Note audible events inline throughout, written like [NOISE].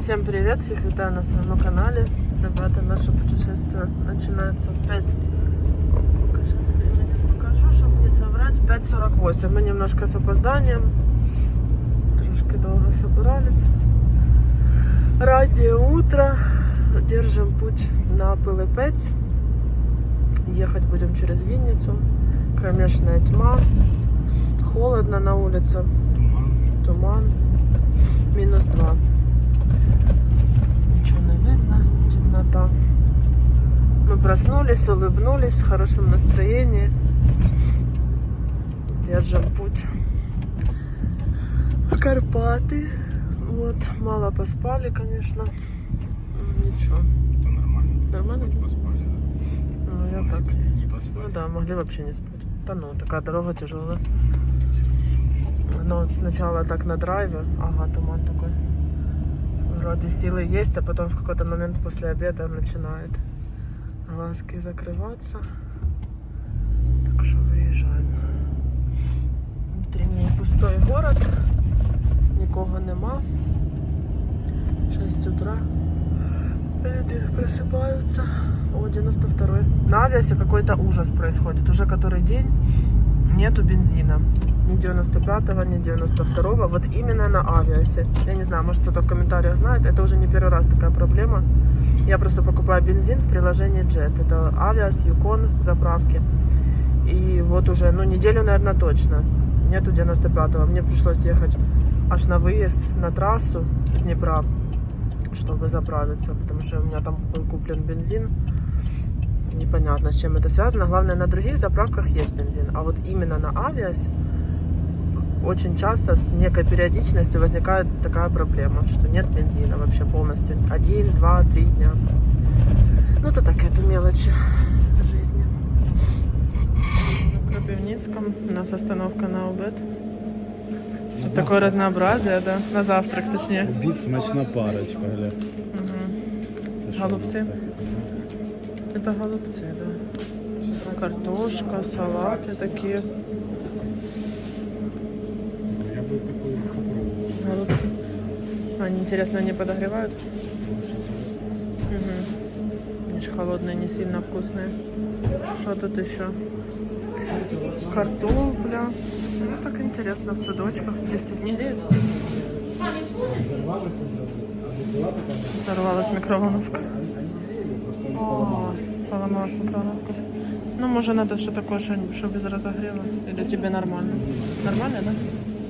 Всем привет, всех витаю на своем канале. Ребята, наше путешествие начинается в 5... Сколько сейчас времени покажу, чтобы не соврать. 5.48. Мы немножко с опозданием. Трошки долго собирались. Раннее утро. Держим путь на Пилипець. Ехать будем через Винницу. Кромешная тьма. Холодно на улице. Туман. Туман. Минус 2. Темнота. Мы проснулись, улыбнулись, в хорошем настроении. Держим путь в Карпаты. Вот, мало поспали, конечно. Ну, ничего. Это нормально. Нормально? Хоть поспали, да. Ну, я Могли так. бы не Ну поспать. да, могли вообще не спать. Да ну, такая дорога тяжелая. Но сначала так на драйве, ага, туман такой. Вроде силы есть, а потом в какой-то момент после обеда начинает глазки закрываться. Так что выезжаем. Утренний пустой город. Нікого нема. 6 утра. Люди просыпаются. О, 92 На авиасе какой-то ужас происходит. Уже который день нету бензина. Ни 95-го, ни 92-го. Вот именно на авиасе. Я не знаю, может кто-то в комментариях знает. Это уже не первый раз такая проблема. Я просто покупаю бензин в приложении Jet. Это авиас, Юкон, заправки. И вот уже, ну, неделю, наверное, точно. Нету 95-го. Мне пришлось ехать аж на выезд на трассу с Днепра, чтобы заправиться, потому что у меня там был куплен бензин. Непонятно, с чем это связано. Главное, на других заправках есть бензин, а вот именно на авиасе очень часто с некой периодичностью возникает такая проблема, что нет бензина вообще полностью. Один, два, три дня. Ну, то так, это мелочи жизни. В Кропивницком у нас остановка на обед. Что такое разнообразие, да? На завтрак, точнее. Обід смачна парочка, гля. Що Голубці? Это голубцы, да. Картошка, салаты такие. Ну, Я би такою попробував. Голубцы. Они, интересно, не подогревают? Угу. Они же холодные, не сильно вкусные. Что тут еще? Картопля. Ну, так интересно, в садочках. Здесь не греет. Взорвалась микроволновка. О, поломалась микроволновка. Ну, может, надо что такое, что, что без разогрева. Или тебе нормально? Нормально, да?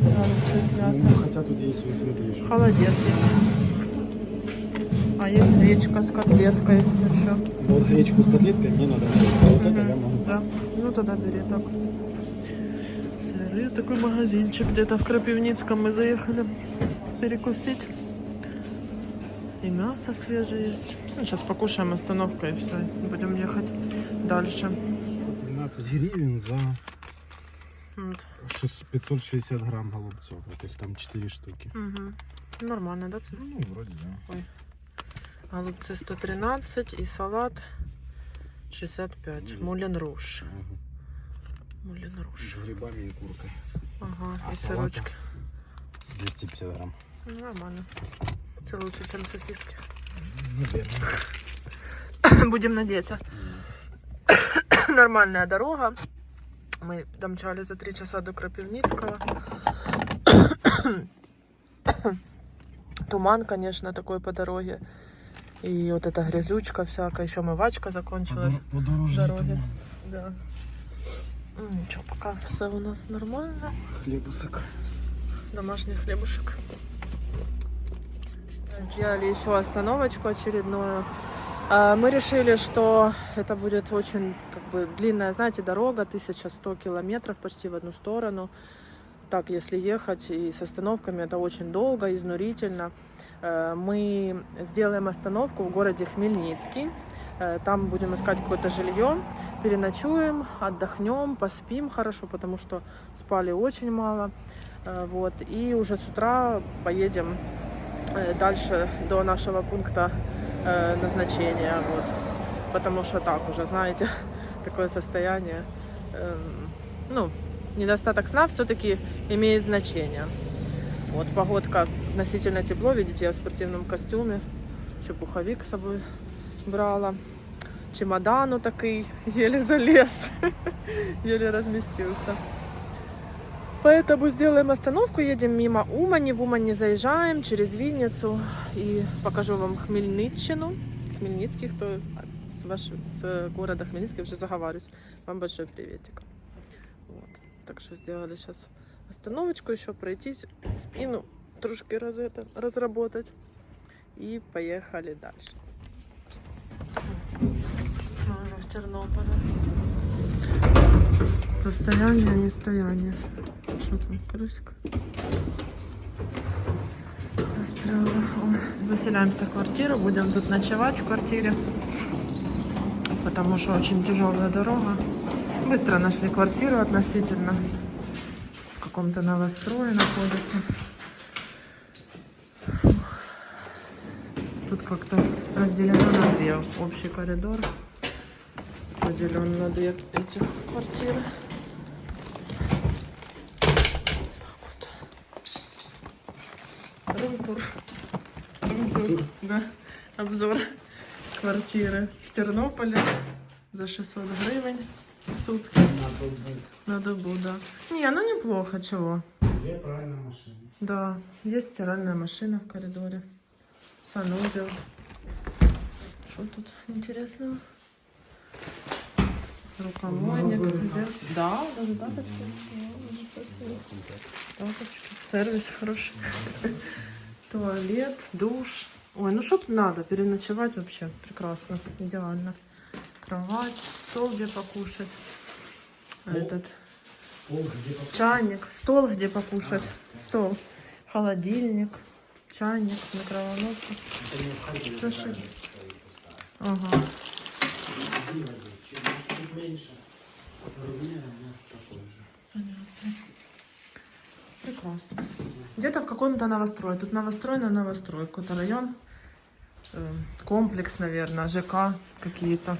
Мясом. Ну, Хоча тут ось смотри. Холодец есть. А есть гречка с котлеткой еще. Ну, Вот гречку с котлеткой мне надо. А вот это я могу. Да. Ну тогда бери так. Сыры, такой магазинчик где-то в Крапивницком мы заехали перекусить. И мясо свежее есть. Ну, сейчас покушаем остановка и все. Будем ехать дальше. 13 гривен за Вот. 600 560 грамм голубцов. Вот их там 4 штуки. Мгм. Нормально, да? цена? Ну, вроде да. Голубцы 113 и салат 65. Мгм. Мулен руш. Ага. Мулен руш. С грибами и куркой. Ага, А и салата? сырочки. 250 грамм. Ну, Нормально. Это лучше, чем сосиски. Наверное. Будем надеяться. [COUGHS] Нормальная дорога. Мы домчали за три часа до Крапивницкого. Туман, конечно, такой по дороге. И вот эта грязючка всякая. Еще мывачка закончилась. Подорожный Дороги. туман. Да. Ну, Ничего, пока все у нас нормально. Хлебусок. домашний хлебушек. Сделали еще остановочку очередную. А, Мы решили, что это будет очень как бы длинная, знаете, дорога, 1100 километров почти в одну сторону. Так, если ехать и с остановками, это очень долго, изнурительно. Э, Мы сделаем остановку в городе Хмельницкий. Э, Там будем искать какое-то жилье, переночуем, отдохнем, поспим хорошо, потому что спали очень мало. Э, Вот. И уже с утра поедем дальше до нашего пункта э, назначения. Вот. Потому что так уже, знаете, [LAUGHS] такое состояние. эм, Ну, недостаток сна все-таки имеет значение. Вот погодка относительно тепло, видите, я в спортивном костюме, ще пуховик з собою брала. Чемодан такий, [LAUGHS] еле залез, [LAUGHS] еле разместился. Поэтому сделаем остановку, едем мимо Умани, в Умани заезжаем через Винницу и покажу вам Хмельниччину. Хмельницкий, кто с, ваш, с города Хмельницкий, уже заговариваюсь. Вам большой приветик. Вот. Так что сделали сейчас остановочку, еще пройтись, спину трошки раз, это, разработать. И поехали дальше. Мы уже в Тернополе. Состояние, не стояние. Что там, крысик? Застряла. Заселяемся в квартиру, будем тут ночевать в квартире. Потому что очень тяжелая дорога. Быстро нашли квартиру относительно. В каком-то новострое находится. Тут как-то разделено на две. Общий коридор поделен на две этих квартиры. Рум-тур, да. Обзор квартиры в Тернополе за 600 гривен в сутки на добу, да. Не, ну неплохо, чего. Є правильна машина. Да, есть стиральная машина в коридоре. Санузел. Что тут интересного? Рукомойник. Магазин. зеркало. Да, даже даточки. Да, ничего себе. Даточки. Сервис хороший. Туалет, душ. Ой, ну что-то надо, переночевать вообще прекрасно, идеально. Кровать, стол где покушать, О, этот стол, где покушать. чайник, стол где покушать, а, стол, холодильник, чайник, микроволновка. Зашиб. Ага. Чуть меньше. Ровнее, Прекрасно. Где-то в каком-то новострое. Тут новострой на новострой. Какой-то район. Комплекс, наверное. ЖК какие-то.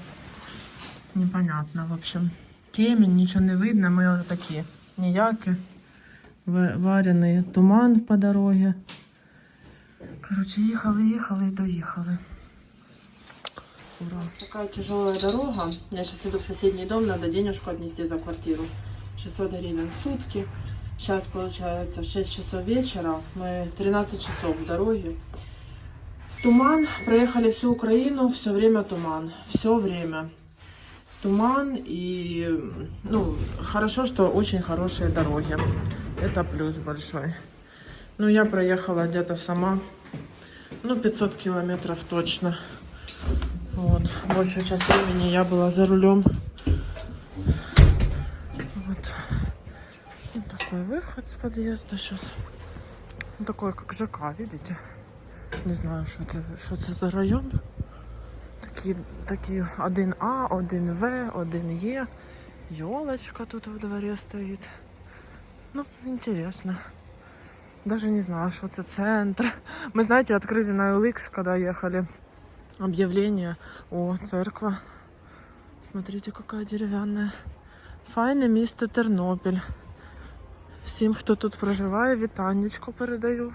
Непонятно, в общем. Темень, ничего не видно. Мы вот такие ніякі. Варений туман по дороге. Короче, їхали, їхали і доїхали. Ура. Такая тяжелая дорога. Я сейчас иду в соседний дом, надо денежку отнести за квартиру. 600 гривен в сутки. Сейчас получается 6 часов вечера. Мы 13 часов в дороге. Туман. Проехали всю Украину. Все время туман. Все время. Туман и, ну, хорошо, что очень хорошие дороги. Это плюс большой. Ну, я проехала где-то сама, ну, 500 километров точно. Вот. Большую часть времени я была за рулем. такой выход с подъезда сейчас. Он такой, как ЖК, видите? Не знаю, що це, що це за район. Такі, такі 1А, 1В, 1Е. Елочка тут в дворе стоит. Ну, интересно. Даже не знаю, что это центр. Мы, знаете, открыли на OLX, когда ехали, объявление. О, церква. Смотрите, какая деревянная. Файне місто Тернопіль. Всім, хто тут проживає, вітаннячку передаю.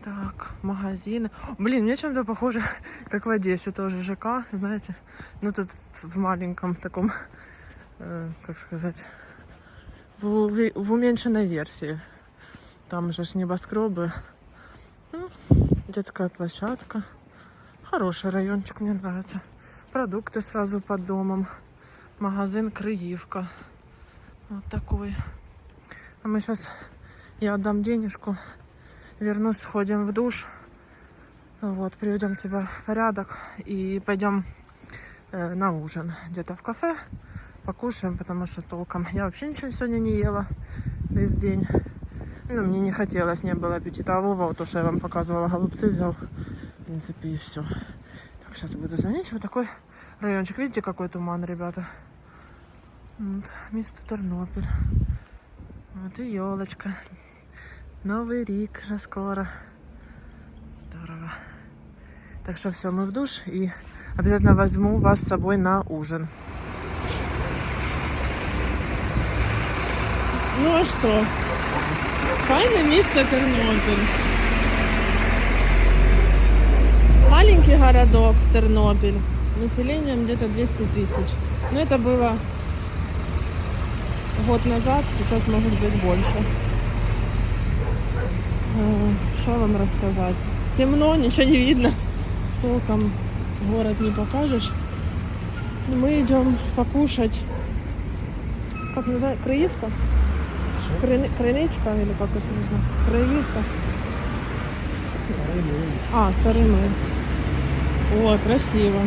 Так, магазины. Блин, мне чем-то похоже, как в Одессе тоже ЖК, знаете. Ну тут в маленьком таком, э, как сказать, в, уви- в уменьшенной версии. Там же ж небоскребы. Ну, детская площадка. Хороший райончик, мне нравится. Продукты сразу под домом. Магазин Крыевка. Вот такой. А мы сейчас, я отдам денежку, вернусь, сходим в душ. Вот, приведем себя в порядок и пойдем э, на ужин. Где-то в кафе покушаем, потому что толком я вообще ничего сегодня не ела весь день. Ну, мне не хотелось, не было аппетита. А Вова, вот то, что я вам показывала, голубцы взял. В принципе, и все. Так, сейчас буду звонить. Вот такой райончик. Видите, какой туман, ребята? Вот, место Тернопіль. Вот и елочка. Новый Рик вже скоро. Здорово. Так что все, мы в душ и обязательно возьму вас с собой на ужин. Ну а что? Файне место Тернопіль. Маленький городок Тернопіль. Населением где-то 200 тысяч. Но это было год назад, сейчас может быть больше. Э, Что вам рассказать? Темно, ничего не видно. Толком город не покажешь. Ну, Мы идем покушать. Как называется? Краевка? Крыни- Крыничка или как это называется? Краевка. А, старый млин. О, красиво.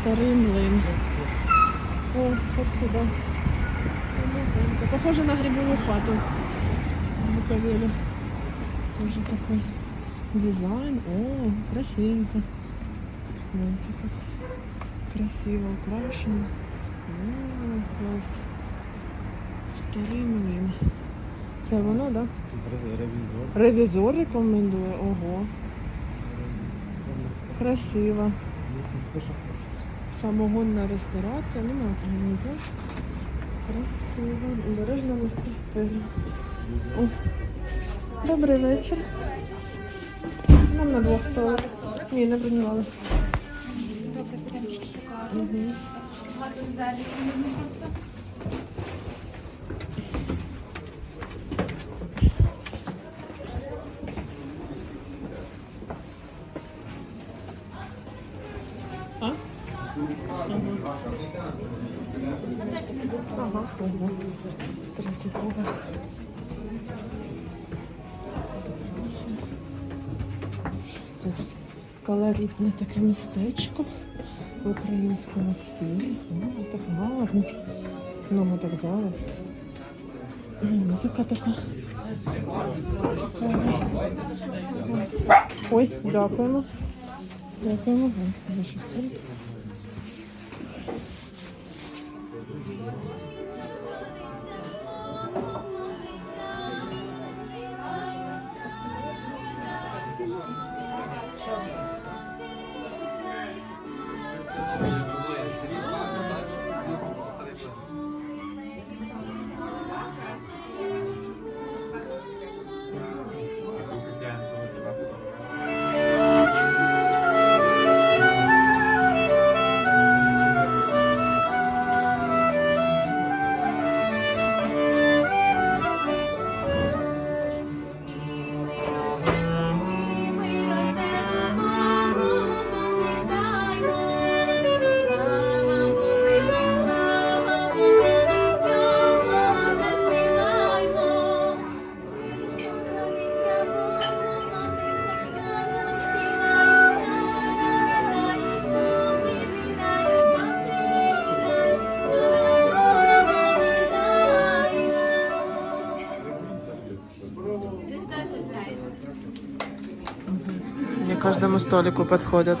Старый млин. О. Самотонко. Похоже на грибовую хату. в Буковеле. Тоже такой дизайн. О, красивенько. Смотрите, как красиво украшено. О, класс. Старий млин. Це воно, так? Да? Ревізор. Ревізор рекомендує. Ого. Красиво. Самогонна ресторація. Нема там нічого. Красиво. Бережно не спустили. Добрий вечір. Нам на двох столах. Ні, не бронювали. Добре, шукали. шукати. Угу. Ого. Третій. Це колоритне таке містечко в українському стилі. О, так гарно. Много так залу. Музика така. Ой, дякуємо. Дякуємо. О, Не каждому столику подходят.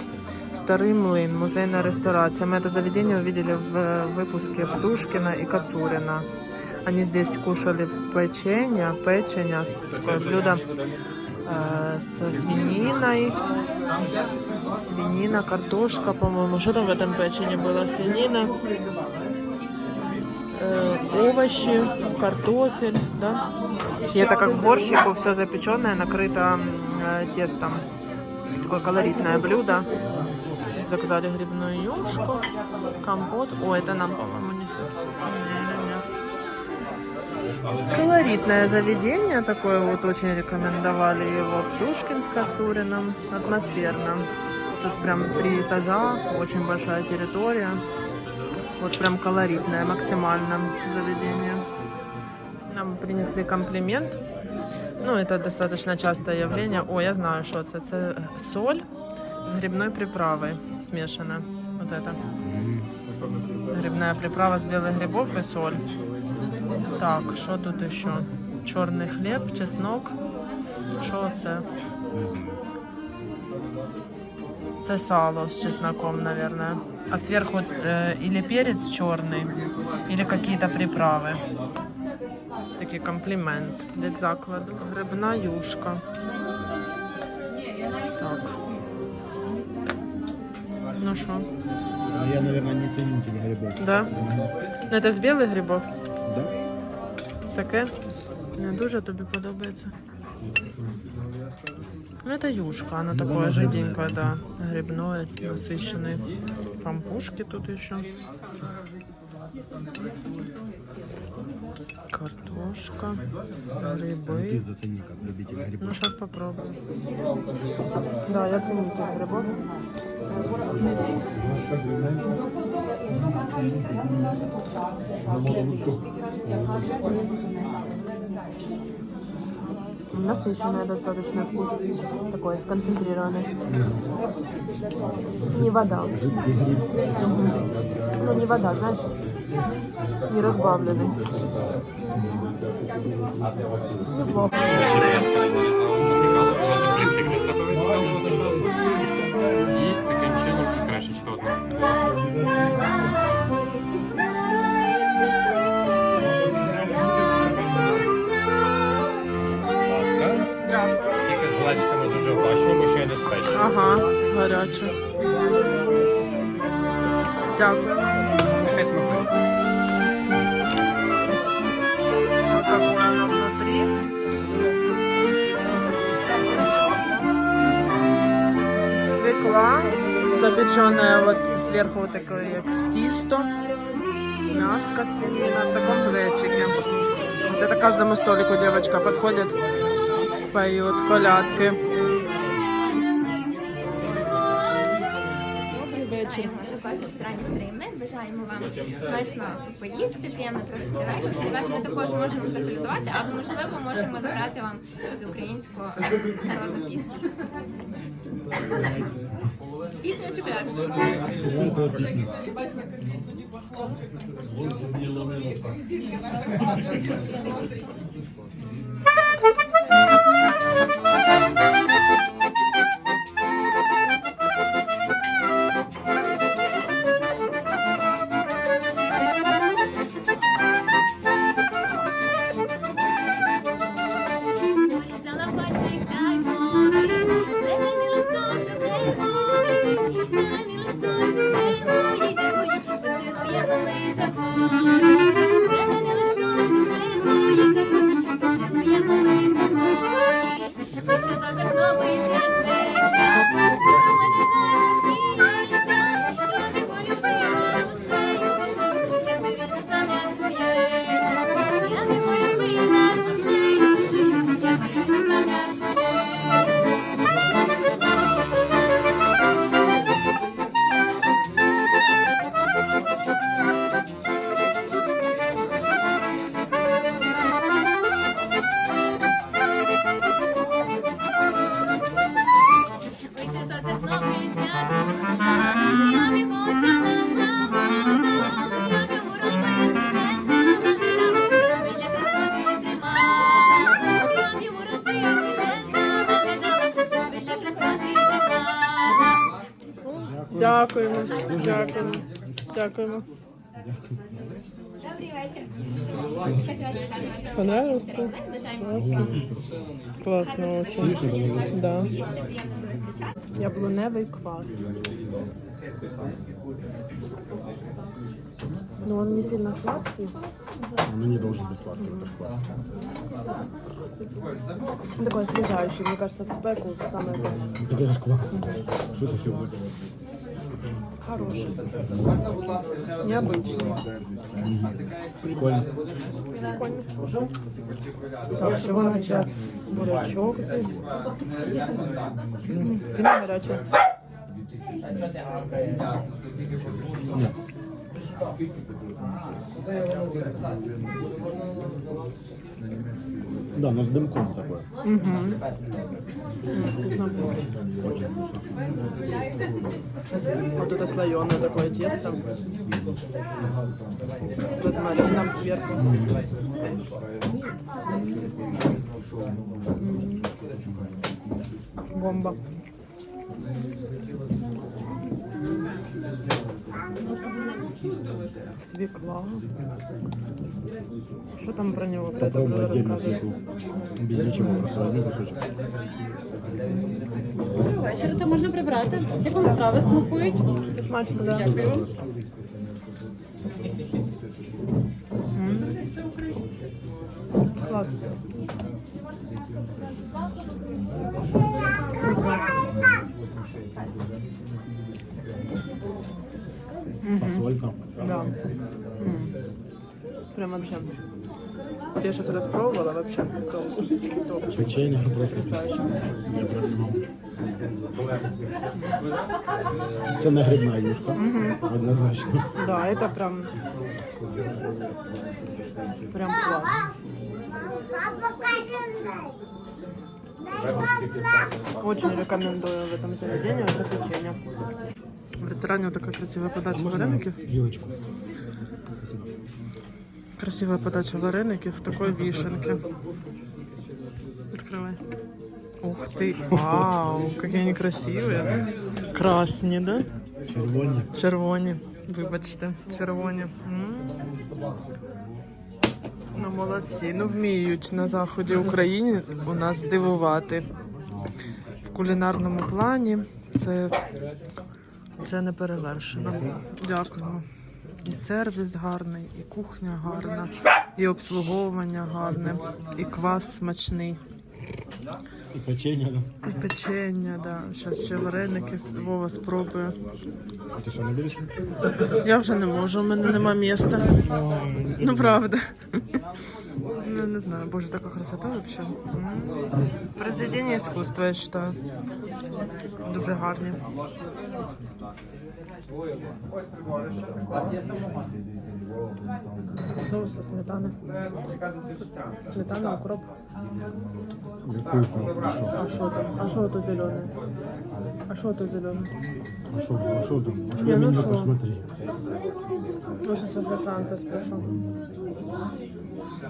Старый млын, музейная ресторация. Мы это заведение увидели в э, выпуске Птушкина и Кацурина. Они здесь кушали печенье, печенье, такое блюдо э, со свининой. Свинина, картошка, по-моему. Что там в этом печенье было? Свинина, э, овощи, картофель, да? И это как борщику, все запеченное, накрыто м, э, тестом. Такое колоритное блюдо. Заказали грибную юшку, компот. О, это нам, по-моему. Не-не-не. Колоритное заведение такое вот очень рекомендовали его Птушкин с Кацуриным. Атмосферно. Тут прям три этажа, очень большая территория. Вот прям колоритное максимально заведение. Нам принесли комплимент. Ну, это достаточно частое явление. О, я знаю, що це. Це соль з грибной приправой смешана. Вот это. Грибная приправа з белых грибов и соль. Так, що тут еще? Чорний хліб, чеснок. Що це? Це сало з чесноком, наверное. А сверху э, или перец черный, или какие-то приправы. Такий комплімент від закладу. Грибна юшка. Так. Ну що, А я, наверное, не ценитель грибов. да? Ну, це з білих грибов? Да? Таке? Не дуже тобі подобається. Ну, это юшка, она такое жиденькое, да. Грибное, насыщенное. Пампушки тут еще. Картошка, Ты грибы. зацени, как любитель Ну, грибов. сейчас попробую. Да, я ценитель грибов. Насыщенный достаточно вкус. Такой концентрированный. Не вода. Жидкий гриб. Ну, не вода, знаешь, не разбавленный. Неплохо. Ага, гаряче. Дякую. Хай смакує. Свекла, запеченная вот сверху вот такое как тисто, мяско, свинина в таком плечике. Вот это каждому столику девочка подходит, поет колядки. Стрімне. Бажаємо вам смачно поїсти, приємно провести вечір. Для вас ми також можемо заколядувати, або можливо можемо заграти вам з українського народну пісню. Пісня колядка? Это дякуємо. Добрий вечір. Понравился? Бажаємо Классно очень. Да. їсти приємного зазвичай. Яблуневий квас. Но он не сильно сладкий. Оно не должен быть сладким, это ж класс. Он такой освежающий, мне кажется, в спеку самое то. Так это ж классно. Что это все будет? Хороший. Необычный. Прикольно. Так, начать. Бурячок здесь. Сильно горячий. Да, но с дымком такое. Вот это слоеное такое тесто. С розмарином сверху. Бомба. Свекла. Что там про него? Попробуй отдельно свеклу. Без ничего, просто один кусочек. Вечір це можна прибрати. Як вам страви смакують? Все смачно, да. Клас. Фасолька. Да. М. Прям вообще. Вот я сейчас распробовала вообще. Топ. Топчик. Печенье просто. Потрясающе. Я придумав. Це не грибна юшка. Однозначно. Да, это прям... Прям класс. Очень рекомендую в этом заведении это печенье. В ресторане вот такая красивая подача вареников. Вілочку. Красивая подача вареников в такой вишенке. Открывай. Ух ты, вау, какие они красивые. Красні, да? Червоні. Червоні. Вибачте, червоні. М. Ну, молодці. Ну, вміють на заході України у нас дивувати. В кулінарному плані це, це не перевершено. Дякуємо. І сервіс гарний, і кухня гарна, і обслуговування гарне, і квас смачний, І печенье. да. і печення, да. Зараз ще вареники Вова спробує. А ти що, не будеш? Я вже не можу, у мене нема міста. Ну правда. Ну, не знаю, боже, така красота вообще. М. Произведення искусства, я вважаю. Дуже гарні. Соус сметана. Сметана, укроп. А що там? А що то зелене? А що то зелене? А що, а що там? А що Не, ну що? посмотри. Може, з офіціанта спрошу. Ну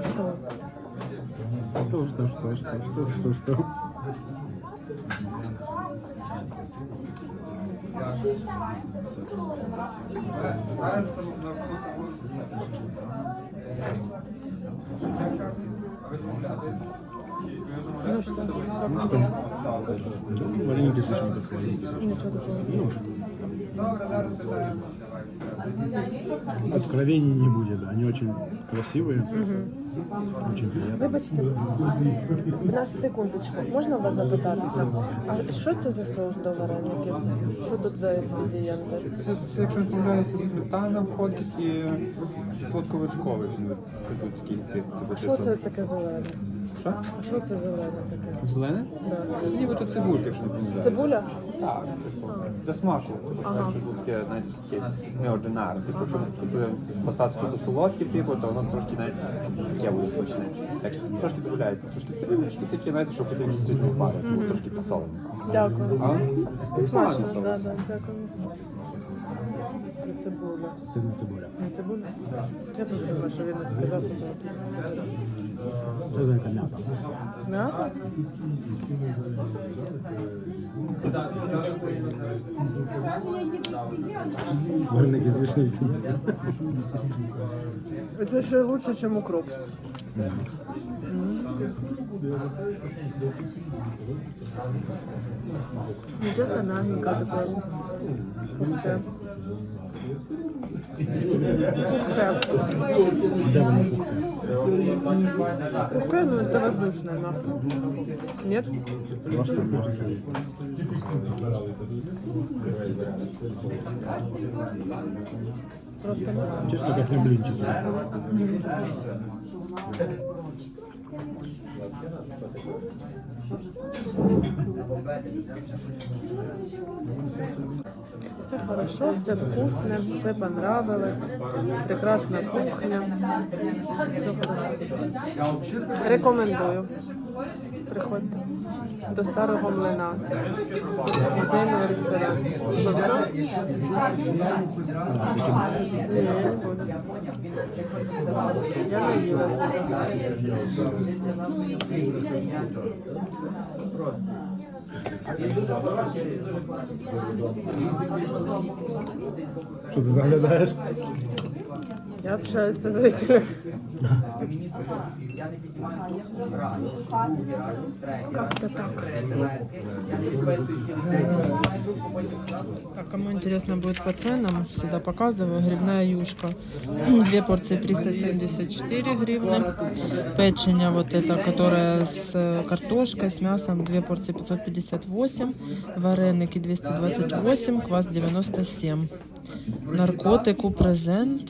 что, Что, что, что, что, что, что, что? ну что, Ну, Вареники с вишенкой, с вареники. ничего такого. Откровений не будет. Они очень красивые. Очень приятные. Вибачте, нас секундочку, можна вас запитатися? А що це за соус до вареників? Що тут за інгредієнти? Це, це якщо не помиляюся, сметана входить і. А що це таке зелене? Що? А що це зелене таке? Зелене? Да. Це цибулька, якщо не помиляюся. Цибуля? Так, типу, для смаку. Ага. Якщо тут таке, знаєте, таке неординарне. Типу, якщо суто поставити суто солодкі, типу, то воно трошки навіть таке буде смачне. Якщо трошки додають, трошки цибулечки такі, знаєте, щоб потім їсти з них пари, тому трошки посолене. Дякую. А? Смачно, соус. да, да, дякую. Це цибуля. Це не цибуля. Не цибуля? Я теж думаю, що він не сказав. Це зайка м'ята. М'ята? Вареники з вишницями. Це ще лучше, ніж укроп. Ну, чесно, мягенько такое. Пухке. Пухне? Пухке, ну это воздушная наша? Нет? Просто. Чисто как на блинчики. Все хорошо, все вкусно, все понравилось. Прекрасна кухня. Все. Рекомендую. Приходьте до старого млина. Музейний ресторан. Ну, все? Ні, я не Що ти заглядаєш? Я общаюсь со зрителями. Как-то так. Так, кому интересно будет по ценам, всегда показываю. Грибная юшка. [CLEARS THROAT] Две порции 374 гривны. Печень вот эта, которая с э, картошкой, с мясом, две порции 558. Вареники 228, квас 97. Наркотик у презент.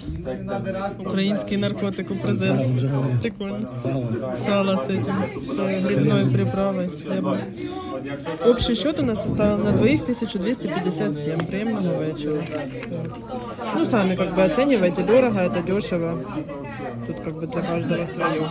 Український наркотик у презент. Прикольно. Сало. Сало с этим, с грибной приправой, с хлебом. Общий счет у нас составил на двоих 1257. Приемного вечера. Ну, сами как бы оценивайте, дорого это, дешево. Тут как бы для каждого свое.